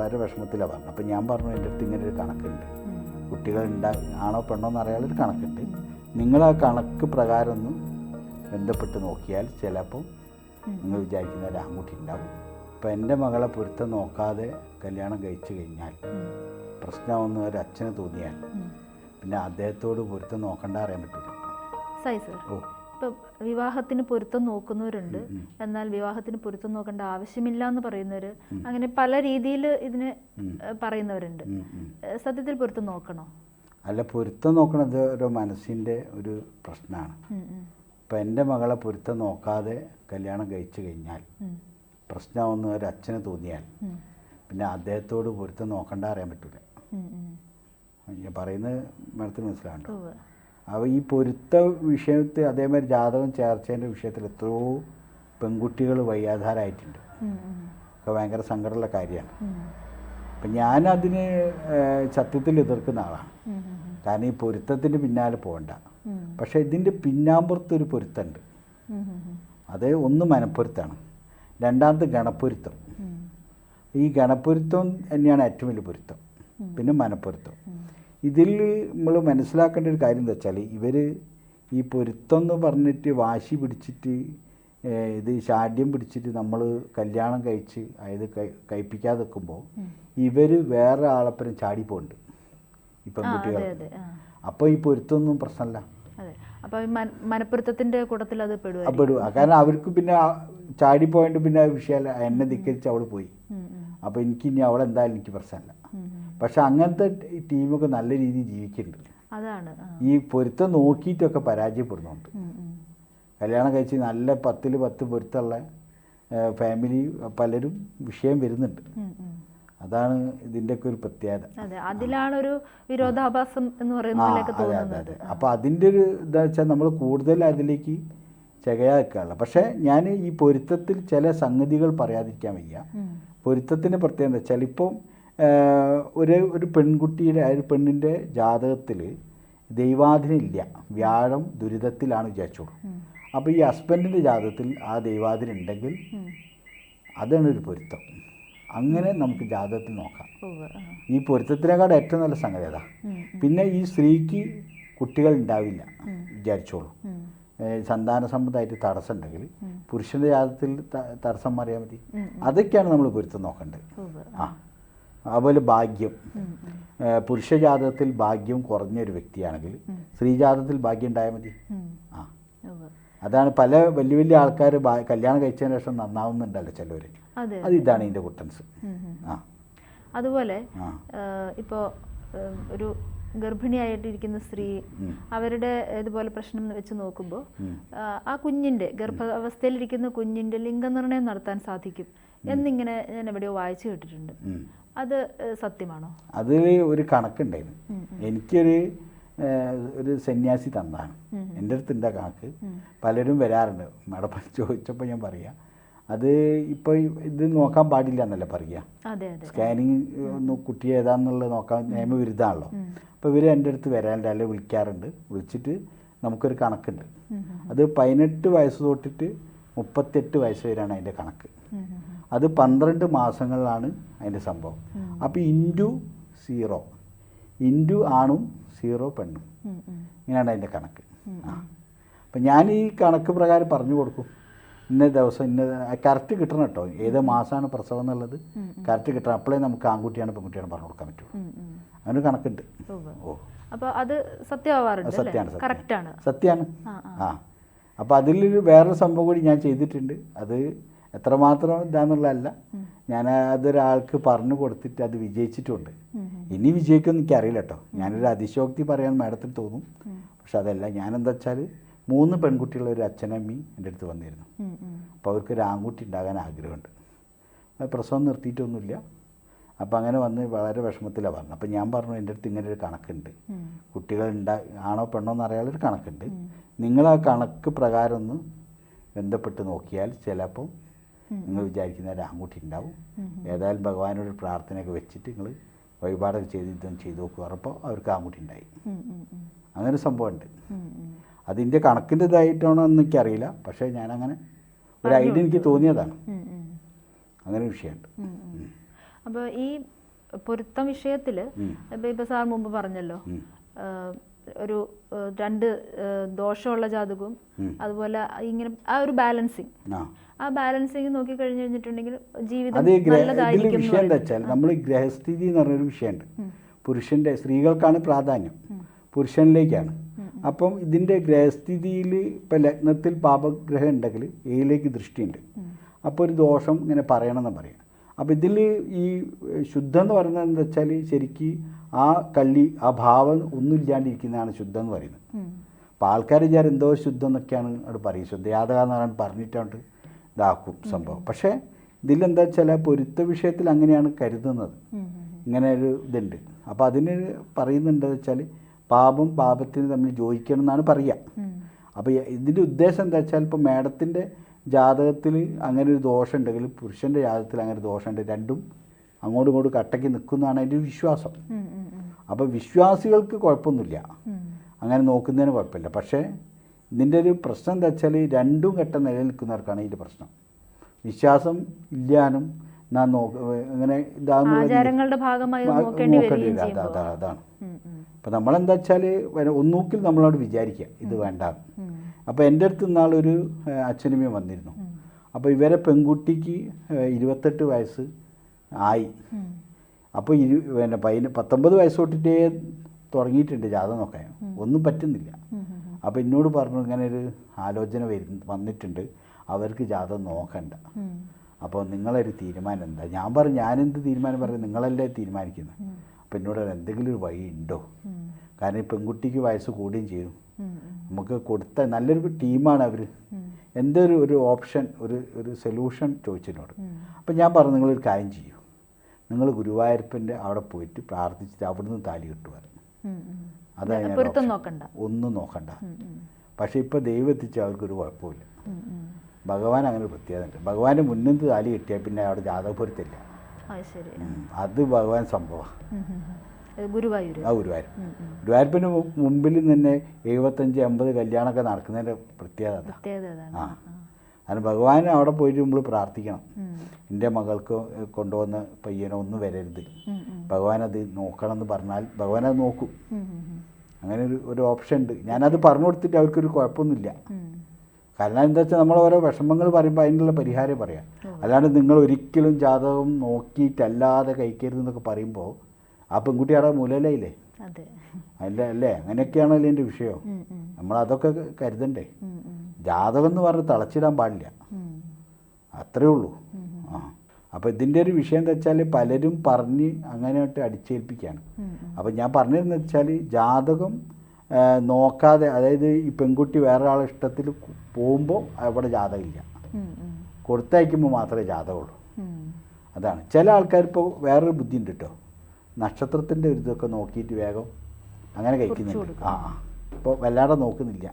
വളരെ വിഷമത്തിലാണ് പറഞ്ഞത്. അപ്പം ഞാൻ പറഞ്ഞു എന്റെ അടുത്ത് ഇങ്ങനെ ഒരു കണക്കുണ്ട്. കുട്ടികൾ ഉണ്ടാ ആണോ പെണ്ണോ എന്ന് അറിയാനൊരു കണക്കുണ്ട്. നിങ്ങൾ ആ കണക്ക് പ്രകാരം ഒന്ന് ബന്ധപ്പെട്ട് നോക്കിയാൽ ചിലപ്പോൾ നിങ്ങൾ വിചാരിക്കുന്ന ഒരു ആൺകുട്ടി ഉണ്ടാവും. ഇപ്പം എന്റെ മകളെ പൊരുത്തം നോക്കാതെ കല്യാണം കഴിച്ചു കഴിഞ്ഞാൽ പ്രശ്നമാവുന്ന ഒരു അച്ഛന് തോന്നിയാൽ പിന്നെ അദ്ദേഹത്തോട് പൊരുത്തം നോക്കണ്ട അറിയാൻ പറ്റില്ല ഓ. ഇപ്പം വിവാഹത്തിന് പൊരുത്തം നോക്കുന്നവരുണ്ട്. എന്നാൽ വിവാഹത്തിന് പൊരുത്തം നോക്കേണ്ട ആവശ്യമില്ല എന്ന് പറയുന്നവര് അങ്ങനെ പല രീതിയിൽ ഇതിന് പറയുന്നവരുണ്ട്. സത്യത്തിൽ പൊരുത്തം നോക്കണോ? അല്ല പൊരുത്തം നോക്കണത് ഒരു മനസ്സിന്റെ ഒരു പ്രശ്നമാണ്. ഇപ്പൊ എന്റെ മകളെ പൊരുത്തം നോക്കാതെ കല്യാണം കഴിച്ചു കഴിഞ്ഞാൽ പ്രശ്നമാവുന്ന ഒരു അച്ഛന് തോന്നിയാൽ പിന്നെ അദ്ദേഹത്തോട് പൊരുത്തം നോക്കണ്ട അറിയാൻ പറ്റില്ല. ഞാൻ പറയുന്നത് മേഡത്തിന് മനസ്സിലാകണ്ടോ. അപ്പോൾ ഈ പൊരുത്ത വിഷയത്തിൽ അതേമാതിരി ജാതകം ചേർച്ചേന്റെ വിഷയത്തിൽ എത്രയോ പെൺകുട്ടികൾ വയ്യാധാരായിട്ടുണ്ട് അപ്പോൾ ഒക്കെ ഭയങ്കര സങ്കടമുള്ള കാര്യമാണ്. അപ്പം ഞാനതിന് സത്യത്തിൽ എതിർക്കുന്ന ആളാണ്. കാരണം ഈ പൊരുത്തത്തിന്റെ പിന്നാലെ പോകണ്ട. പക്ഷേ ഇതിന്റെ പിന്നാമ്പുറത്തൊരു പൊരുത്തമുണ്ട്. അത് ഒന്ന് മനപ്പൊരുത്താണ് രണ്ടാമത് ഗണപ്പൊരുത്തം. ഈ ഗണപ്പൊരുത്തം തന്നെയാണ് ഏറ്റവും വലിയ പൊരുത്തം. പിന്നെ മനപ്പൊരുത്തം. ഇതിൽ നമ്മൾ മനസ്സിലാക്കേണ്ട ഒരു കാര്യം എന്താ വെച്ചാൽ ഇവർ ഈ പൊരുത്തം എന്ന് പറഞ്ഞിട്ട് വാശി പിടിച്ചിട്ട് ഇത് ശാഠ്യം പിടിച്ചിട്ട് നമ്മൾ കല്യാണം കഴിച്ച് അതായത് കഴി കഴിപ്പിക്കാതെ നിൽക്കുമ്പോൾ ഇവർ വേറെ ആളപ്പുറം ചാടിപ്പോണ്ട് ഈ ഇപ്പം പെൺകുട്ടികൾ ആ, അപ്പോൾ ഈ പൊരുത്തമൊന്നും പ്രശ്നമല്ല അതെ. അപ്പൊ ഈ മന- കൂട്ടത്തിൽ അത് അപ്പോൾ കാരണം അവർക്ക് പിന്നെ ചാടി പോയിട്ട് പിന്നെ വിഷയമല്ല എന്നെ ധിക്കരിച്ച് അവൾ പോയി. അപ്പൊ അപ്പോൾ എനിക്ക് ഇനി അവളെന്തായാലും എനിക്ക് പ്രശ്നമല്ല. പക്ഷെ അങ്ങനത്തെ ടീമൊക്കെ നല്ല രീതിയിൽ ജീവിക്കുന്നുണ്ട്. അതാണ് ഈ പൊരുത്തം നോക്കിയിട്ടൊക്കെ പരാജയപ്പെടുന്നുണ്ട്. കല്യാണം കഴിച്ച് നല്ല പത്തിൽ പത്ത് പൊരുത്തമുള്ള ഫാമിലി പലരും വിഷയം വരുന്നുണ്ട്. അതാണ് ഇതിന്റെയൊക്കെ ഒരു പ്രത്യേകത. അതെ അതിലാണ് ഒരു വിരോധാഭാസം എന്ന് പറയുന്നത് അപ്പോൾ അതിന്റെ ഒരു എന്താ വെച്ചാൽ നമ്മൾ കൂടുതൽ അതിലേക്ക് ചകയാക്കാനുള്ള പക്ഷേ ഞാൻ ഈ പൊരുത്തത്തിൽ ചില സംഗതികൾ പറയാതിരിക്കാൻ വയ്യ. ഉം, പൊരുത്തത്തിന് പ്രത്യേകത വെച്ചാൽ ഇപ്പം ഒരു ഒരു പെൺകുട്ടിയുടെ ആ ഒരു പെണ്ണിന്റെ ജാതകത്തിൽ ദൈവാധീനം ഇല്ല വ്യാഴം ദുരിതത്തിലാണ് വിചാരിച്ചോളൂ. അപ്പോൾ ഈ ഹസ്ബൻഡിന്റെ ജാതകത്തിൽ ആ ദൈവാധീനം ഉണ്ടെങ്കിൽ അതാണ് ഒരു പൊരുത്തം. അങ്ങനെ നമുക്ക് ജാതകത്തിൽ നോക്കാം. ഈ പൊരുത്തത്തിനേക്കാൾ ഏറ്റവും നല്ല സംഗതി അതാ പിന്നെ ഈ സ്ത്രീക്ക് കുട്ടികൾ ഉണ്ടാവില്ല വിചാരിച്ചോളൂ. സന്താന സംബന്ധമായിട്ട് തടസ്സം ഉണ്ടെങ്കിൽ പുരുഷന്റെ പുരുഷന്റെ ത- തടസ്സം മാറിയാൽ മതി. അതൊക്കെയാണ് നമ്മൾ പൊരുത്തം നോക്കേണ്ടത്. ആ. അതുപോലെ ഭാഗ്യം. ഉം, ഉം, ഏഹ് പുരുഷ ജാതകത്തിൽ ഭാഗ്യം കുറഞ്ഞൊരു വ്യക്തിയാണെങ്കിൽ സ്ത്രീജാതത്തിൽ ഭാഗ്യം ഉണ്ടായാൽ മതി. ആ. അതാണ് പല വലിയ വലിയ ആൾക്കാർ കല്യാണം കഴിച്ചതിന് ശേഷം നന്നാവുന്നുണ്ടല്ലോ ചിലവർ അതെ ഇതാണ് ഇതിന്റെ കുട്ടൻസ്. ആ. അതുപോലെ ഇപ്പോ ഇപ്പോൾ ഒരു ഗർഭിണിയായിട്ടിരിക്കുന്ന സ്ത്രീ അവരുടെ ഇതുപോലെ പ്രശ്നം വെച്ച് നോക്കുമ്പോൾ ആ കുഞ്ഞിന്റെ ഗർഭാവസ്ഥയിലിരിക്കുന്ന കുഞ്ഞിന്റെ ലിംഗനിർണയം നടത്താൻ സാധിക്കും എന്നിങ്ങനെ ഞാൻ എവിടെയോ വായിച്ചു കേട്ടിട്ടുണ്ട്. അത് സത്യമാണോ? അതിൽ ഒരു കണക്കുണ്ടായിരുന്നു. എനിക്കൊരു ഒരു സന്യാസി തന്നാണ് എന്റെ അടുത്ത് ഉണ്ട് ആ കണക്ക്. പലരും വരാറുണ്ട്. മാഡം ചോദിച്ചപ്പോൾ ഞാൻ പറയാം അത് ഇപ്പോൾ ഇത് നോക്കാൻ പാടില്ല എന്നല്ല പറയുക സ്കാനിങ് ഒന്ന് കുട്ടി ഏതാന്നുള്ളത് നോക്കാൻ നിയമവിരുദ്ധമാണല്ലോ അപ്പോൾ ഇവർ എന്റെ അടുത്ത് വരാൻ അല്ലെങ്കിൽ വിളിക്കാറുണ്ട്. വിളിച്ചിട്ട് നമുക്കൊരു കണക്കുണ്ട്. അത് പതിനെട്ട് വയസ്സ് തൊട്ടിട്ട് മുപ്പത്തെട്ട് വയസ്സ് വരെയാണ് അതിന്റെ കണക്ക്. അത് പന്ത്രണ്ട് മാസങ്ങളിലാണ് അതിന്റെ സംഭവം. അപ്പോൾ ഇന്റു സീറോ. ഇന്റു ആണും സീറോ പെണ്ണും. ഇങ്ങനെയാണ് അതിന്റെ കണക്ക്. ആ. അപ്പം ഞാൻ ഈ കണക്ക് പ്രകാരം പറഞ്ഞു കൊടുക്കും. ഇന്ന ദിവസം ഇന്ന കറക്റ്റ് കിട്ടണം കേട്ടോ. ഏത് മാസമാണ് പ്രസവം എന്നുള്ളത്. കറക്റ്റ് കിട്ടണം. അപ്പോഴേ നമുക്ക് ആൺകുട്ടിയാണ് പെൺകുട്ടിയാണ് പറഞ്ഞു കൊടുക്കാൻ പറ്റുള്ളൂ. ഉം. കണക്കുണ്ട്. ഓ. അപ്പോൾ അത് സത്യമാവാറുണ്ട് സത്യമാണ് കറക്റ്റാണ്. സത്യമാണ് ആ, ആ. അപ്പോൾ അതിലൊരു വേറൊരു സംഭവം കൂടി ഞാൻ ചെയ്തിട്ടുണ്ട്. അത് എത്രമാത്രം ഇതാന്നുള്ളതല്ല. ഞാൻ അതൊരാൾക്ക് പറഞ്ഞു കൊടുത്തിട്ട് അത് വിജയിച്ചിട്ടുണ്ട്. ഇനി വിജയിക്കുമെന്ന് എനിക്കറിയില്ല കേട്ടോ ഞാനൊരു അതിശോക്തി പറയാൻ മാഡത്തിന് തോന്നും. പക്ഷെ അതല്ല ഞാനെന്താ വെച്ചാൽ മൂന്ന് പെൺകുട്ടികളുടെ ഒരു അച്ഛനമ്മയും എന്റെ അടുത്ത് വന്നിരുന്നു. അപ്പോൾ അവർക്ക് ഒരു ആൺകുട്ടി ഉണ്ടാകാൻ ആഗ്രഹമുണ്ട്. പ്രസവം നിർത്തിയിട്ടൊന്നുമില്ല. അപ്പോൾ അങ്ങനെ വന്ന് വളരെ വിഷമത്തിലാണ് പറഞ്ഞത്. അപ്പോൾ ഞാൻ പറഞ്ഞു എന്റെ അടുത്ത് ഇങ്ങനെ ഒരു കണക്കുണ്ട്. കുട്ടികൾ ഉണ്ടാ ആണോ പെണ്ണോ എന്ന് അറിയാനൊരു കണക്കുണ്ട്. നിങ്ങൾ ആ കണക്ക് പ്രകാരം ഒന്ന് ബന്ധപ്പെട്ട് നോക്കിയാൽ ചിലപ്പോൾ നിങ്ങൾ വിചാരിക്കുന്ന ഒരു ആൺകുട്ടി ഉണ്ടാവും ഏതായാലും ഭഗവാനോട് പ്രാർത്ഥനയൊക്കെ വെച്ചിട്ട് നിങ്ങൾ വഴിപാടൊക്കെ ചെയ്ത് ഇതും ചെയ്ത് നോക്കുക അപ്പോൾ അവർക്ക് ആൺകുട്ടി ഉണ്ടായി. അങ്ങനെ ഒരു സംഭവമുണ്ട്. അതിന്റെ കണക്കിന്റെ ഇതായിട്ടാണോ എന്ന് എനിക്കറിയില്ല. പക്ഷേ ഞാനങ്ങനെ ഒരു ഐഡിയ എനിക്ക് തോന്നിയതാണ്. അങ്ങനെ ഒരു വിഷയമുണ്ട്. അപ്പോൾ ഈ പൊരുത്തം വിഷയത്തിൽ ഇപ്പോൾ ഇപ്പം ഇപ്പം സാർ മുമ്പ് പറഞ്ഞല്ലോ ഒരു രണ്ട് ദോഷമുള്ള ജാതകവും അതുപോലെ ഇങ്ങനെ ആ ഒരു ബാലൻസിങ്. ആ. ബാലൻസിങ് നോക്കി കഴിഞ്ഞു കഴിഞ്ഞിട്ടുണ്ടെങ്കിൽ ജീവിതം നല്ലതായിരിക്കും വിഷയം എന്താ വെച്ചാൽ നമ്മൾ ഗ്രഹസ്ഥിതി എന്ന് പറഞ്ഞൊരു വിഷയമുണ്ട്. പുരുഷന്റെ സ്ത്രീകൾക്കാണ് പ്രാധാന്യം. പുരുഷനിലേക്കാണ്. അപ്പം ഇതിന്റെ ഗ്രഹസ്ഥിതിയിൽ ഇപ്പം ലഗ്നത്തിൽ പാപഗ്രഹം ഉണ്ടെങ്കിൽ എയിലേക്ക് ദൃഷ്ടിയുണ്ട്. അപ്പോൾ ഒരു ദോഷം ഇങ്ങനെ പറയണമെന്ന് പറയാം. അപ്പോൾ ഇതിൽ ഈ ശുദ്ധം എന്ന് പറയുന്നത് എന്താ വെച്ചാൽ ശരിക്ക് ആ കള്ളി ആ ഭാവം ഒന്നും ഇല്ലാണ്ടിരിക്കുന്നതാണ് ശുദ്ധം എന്ന് പറയുന്നത്. അപ്പം അപ്പോൾ ആൾക്കാർ വിചാരം എന്തോ ശുദ്ധം എന്നൊക്കെയാണ് അവിടെ പറയും ശുദ്ധയാതക എന്ന് പറഞ്ഞാൽ പറഞ്ഞിട്ടുണ്ട് ഇതാക്കും സംഭവം. പക്ഷേ ഇതിലെന്താ വെച്ചാൽ പൊരുത്ത വിഷയത്തിൽ അങ്ങനെയാണ് കരുതുന്നത്. ഇങ്ങനെ ഒരു ഇതുണ്ട്. അപ്പോൾ അതിന് പറയുന്നുണ്ടെന്ന് വെച്ചാൽ പാപം പാപത്തിന് തമ്മിൽ ജോയിക്കണം എന്നാണ് പറയുക. അപ്പോൾ ഇതിന്റെ ഉദ്ദേശം എന്താ വെച്ചാൽ ഇപ്പോൾ മേഡത്തിന്റെ ജാതകത്തിൽ അങ്ങനെ ഒരു ദോഷം ഉണ്ടെങ്കിൽ പുരുഷന്റെ ജാതകത്തിൽ അങ്ങനെ ഒരു ദോഷമുണ്ട്. രണ്ടും അങ്ങോട്ടും ഇങ്ങോട്ടും കട്ടയ്ക്ക് നിൽക്കുന്നതാണ് അതിന്റെ ഒരു വിശ്വാസം. അപ്പോൾ വിശ്വാസികൾക്ക് കുഴപ്പമൊന്നുമില്ല. അങ്ങനെ നോക്കുന്നതിന് കുഴപ്പമില്ല. പക്ഷേ ഇതിന്റെ ഒരു പ്രശ്നം എന്താ വെച്ചാൽ രണ്ടും ഘട്ടം നിലനിൽക്കുന്നവർക്കാണ് നിൽക്കുന്നവർക്കാണ് ഇതിന്റെ പ്രശ്നം. വിശ്വാസം ഇല്ലാനും ഞാൻ നോക്ക ഇങ്ങനെ ഇതാകുന്ന നോക്കേണ്ടി വരികയും അതാ അതാ അതാണ്. അപ്പം നമ്മളെന്താ വെച്ചാൽ ഒന്നൂക്കിൽ നമ്മളോട് വിചാരിക്കുക ഇത് വേണ്ട. അപ്പോൾ എന്റെ അടുത്ത് ഇന്നാളൊരു അച്ഛനമ്മയും വന്നിരുന്നു. അപ്പോൾ ഇവരെ പെൺകുട്ടിക്ക് ഇരുപത്തെട്ട് വയസ്സ് ആയി. അപ്പോൾ ഇരു പിന്നെ പതിന പത്തൊമ്പത് വയസ്സ് തൊട്ടിട്ടേ തുടങ്ങിയിട്ടുണ്ട് ജാതം നോക്കാൻ ഒന്നും പറ്റുന്നില്ല. അപ്പോൾ എന്നോട് പറഞ്ഞു ഇങ്ങനെ ഒരു ആലോചന വരു വന്നിട്ടുണ്ട്. അവർക്ക് ജാതം നോക്കണ്ട. അപ്പോൾ നിങ്ങളൊരു തീരുമാനം എന്താ? ഞാൻ പറഞ്ഞു ഞാനെന്ത് തീരുമാനം പറയും? നിങ്ങളല്ലേ തീരുമാനിക്കുന്നത്. അപ്പോൾ എന്നോട് എന്തെങ്കിലും ഒരു വഴി ഉണ്ടോ? കാരണം ഈ പെൺകുട്ടിക്ക് വയസ്സ് കൂടുകയും ചെയ്തു. നമുക്ക് കൊടുത്ത നല്ലൊരു ടീമാണ് അവർ എന്തൊരു ഒരു ഓപ്ഷൻ ഒരു ഒരു സൊല്യൂഷൻ ചോദിച്ചതിനോട് അപ്പോൾ അപ്പം ഞാൻ പറഞ്ഞു നിങ്ങളൊരു കാര്യം ചെയ്യൂ. നിങ്ങൾ ഗുരുവായൂരപ്പന്റെ അവിടെ പോയിട്ട് പ്രാർത്ഥിച്ചിട്ട് അവിടുന്ന് താലി കിട്ടുവാൻ. അതാണ്. നോക്കണ്ട. ഒന്നും നോക്കണ്ട. പക്ഷെ ഇപ്പൊ ഇപ്പോൾ ദൈവം എത്തിച്ച അവർക്കൊരു കുഴപ്പമില്ല. ഭഗവാൻ അങ്ങനെ ഒരു പ്രത്യേകത ഉണ്ട്. ഭഗവാന്റെ മുന്നിൽ താലി കിട്ടിയാൽ പിന്നെ അവിടെ ജാതക പൊരുത്തില്ല അത് ഭഗവാൻ സംഭവമാണ് ഗുരുവായൂര്. ആ ഗുരുവായൂർ. ഗുരുവായൂരപ്പന് മുമ്പിൽ തന്നെ എഴുപത്തഞ്ച് അമ്പത് കല്യാണമൊക്കെ നടക്കുന്നതിന്റെ പ്രത്യേകത ആ. കാരണം ഭഗവാൻ അവിടെ പോയിട്ട് നമ്മൾ പ്രാർത്ഥിക്കണം. എന്റെ മകൾക്ക് കൊണ്ടുവന്ന പയ്യനോ ഒന്നും വരരുത്. ഭഗവാൻ അത് നോക്കണം എന്ന് പറഞ്ഞാൽ ഭഗവാൻ അത് നോക്കും. അങ്ങനെ ഒരു ഒരു ഓപ്ഷൻ ഉണ്ട്. ഞാനത് പറഞ്ഞു കൊടുത്തിട്ട് അവർക്കൊരു കുഴപ്പമൊന്നുമില്ല. കാരണം എന്താ വെച്ചാൽ നമ്മൾ ഓരോ വിഷമങ്ങൾ പറയുമ്പോൾ അതിനുള്ള പരിഹാരം പറയാം. അല്ലാണ്ട് നിങ്ങൾ ഒരിക്കലും ജാതകം നോക്കിയിട്ടല്ലാതെ കഴിക്കരുത് എന്നൊക്കെ പറയുമ്പോൾ ആ പെൺകുട്ടി അവിടെ മൂലയിലായില്ലേ? അല്ല അല്ലേ? അങ്ങനെയൊക്കെയാണല്ലോ എന്റെ വിഷയം. നമ്മൾ അതൊക്കെ കരുതണ്ടേ. ജാതകം എന്ന് പറഞ്ഞ് തളച്ചിടാൻ പാടില്ല. അത്രേ ഉള്ളൂ. ആ. അപ്പോൾ ഇതിന്റെ ഒരു വിഷയം എന്താ വെച്ചാൽ പലരും പറഞ്ഞ് അങ്ങനെയായിട്ട് അടിച്ചേൽപ്പിക്കുകയാണ് അപ്പോൾ. ഞാൻ പറഞ്ഞതെന്ന് വെച്ചാൽ ജാതകം നോക്കാതെ അതായത് ഈ പെൺകുട്ടി വേറെ ആളെ ഇഷ്ടത്തിൽ പോകുമ്പോൾ അവിടെ ജാതകമില്ല. കൊടുത്തയക്കുമ്പോൾ മാത്രമേ ജാതകമുള്ളൂ. അതാണ്. ചില ആൾക്കാർ ഇപ്പോൾ വേറൊരു ബുദ്ധി ഉണ്ട് കേട്ടോ നക്ഷത്രത്തിന്റെ ഒരു ഇതൊക്കെ നോക്കിയിട്ട് വേഗം അങ്ങനെ കഴിക്കുന്നുണ്ട്. ആ ഇപ്പോൾ വല്ലാതെ നോക്കുന്നില്ല.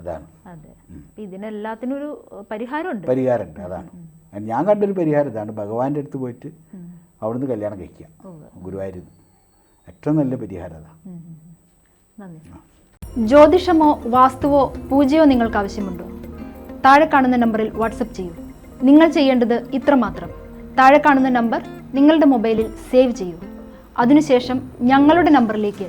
അതാണ്. അതെ. ഇതിനെല്ലാത്തിനും ഒരു പരിഹാരമുണ്ട്. പരിഹാരമുണ്ട്. അതാണ്. ഞാൻ കണ്ടൊരു പരിഹാരം ഇതാണ്. ഭഗവാന്റെ അടുത്ത് പോയിട്ട്. അവിടുന്ന് കല്യാണം കഴിക്കുക. ഗുരുവായൂരിൽ ഏറ്റവും നല്ല പരിഹാരം അതാണ്. ജ്യോതിഷമോ വാസ്തുവോ പൂജയോ നിങ്ങൾക്ക് ആവശ്യമുണ്ടോ? താഴെ കാണുന്ന നമ്പറിൽ വാട്സപ്പ് ചെയ്യൂ. നിങ്ങൾ ചെയ്യേണ്ടത് ഇത്രമാത്രം. താഴെ കാണുന്ന നമ്പർ നിങ്ങളുടെ മൊബൈലിൽ സേവ് ചെയ്യൂ. അതിനുശേഷം ഞങ്ങളുടെ നമ്പറിലേക്ക്